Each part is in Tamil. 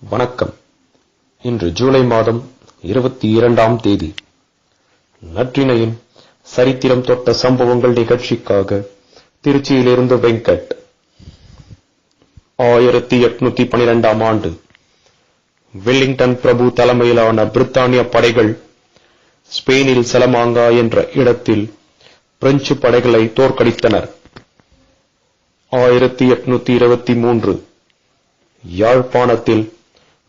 வணக்கம். இன்று ஜூலை மாதம் இருபத்தி இரண்டாம் தேதி. நற்றினையின் சரித்திரம் தொட்ட சம்பவங்கள் நிகழ்ச்சிக்காக திருச்சியிலிருந்து வெங்கட். ஆயிரத்தி எட்நூத்தி பனிரெண்டாம் ஆண்டு. வெல்லிங்டன் பிரபு தலைமையிலான பிரித்தானிய படைகள் ஸ்பெயினில் செலமாங்கா என்ற இடத்தில் பிரெஞ்சு படைகளை தோற்கடித்தனர். ஆயிரத்தி எட்நூத்தி இருபத்தி மூன்று யாழ்ப்பாணத்தில்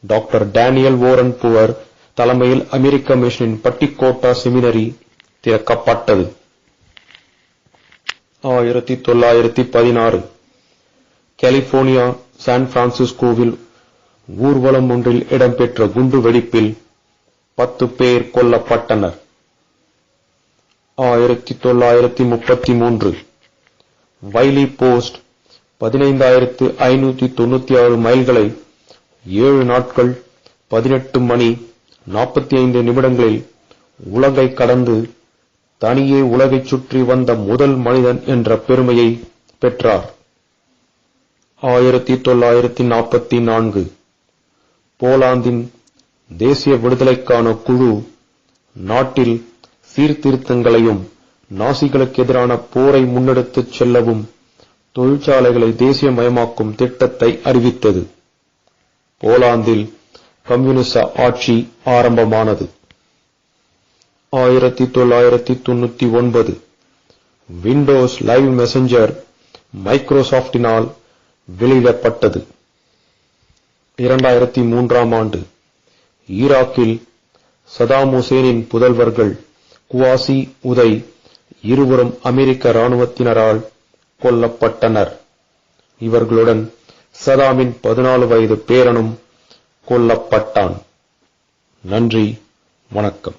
டாக்டர் டேனியல் ஓரன் புவர் தலைமையில் அமெரிக்க மிஷனின் பட்டிக்கோட்டா செமினரி திறக்கப்பட்டது. ஆயிரத்தி தொள்ளாயிரத்தி பதினாறு. கலிபோர்னியா சான் பிரான்சிஸ்கோவில் ஊர்வலம் ஒன்றில் இடம்பெற்ற குண்டு வெடிப்பில் பத்து பேர் கொல்லப்பட்டனர். ஆயிரத்தி தொள்ளாயிரத்தி முப்பத்தி மூன்று. வைலி போஸ்ட் பதினைந்தாயிரத்து ஐநூத்தி தொண்ணூத்தி ஆறு மைல்களை ஏழு நாட்கள் பதினெட்டு மணி நாற்பத்தி ஐந்து நிமிடங்களில் உலகை கடந்து தனியே உலகைச் சுற்றி வந்த முதல் மனிதன் என்ற பெருமையை பெற்றார். ஆயிரத்தி தொள்ளாயிரத்தி நாற்பத்தி நான்கு. போலாந்தின் தேசிய விடுதலைக்கான குழு நாட்டில் சீர்திருத்தங்களையும் நாசிகளுக்கு எதிரான போரை முன்னெடுத்துச் செல்லவும் தொழிற்சாலைகளை தேசியமயமாக்கும் திட்டத்தை அறிவித்தது. போலாந்தில் கம்யூனிச ஆட்சி ஆரம்பமானது. ஆயிரத்தி தொள்ளாயிரத்தி தொண்ணூத்தி ஒன்பது. விண்டோஸ் லைவ் மெசஞ்சர் மைக்ரோசாப்டினால் வெளியிடப்பட்டது. இரண்டாயிரத்தி மூன்றாம் ஆண்டு. ஈராக்கில் சதாம் ஹுசேனின் புதல்வர்கள் குவாசி உதை இருவரும் அமெரிக்க இராணுவத்தினரால் கொல்லப்பட்டனர். இவர்களுடன் சதாமின் பதினாலு வயது பேரனும் கொல்லப்பட்டான். நன்றி வணக்கம்.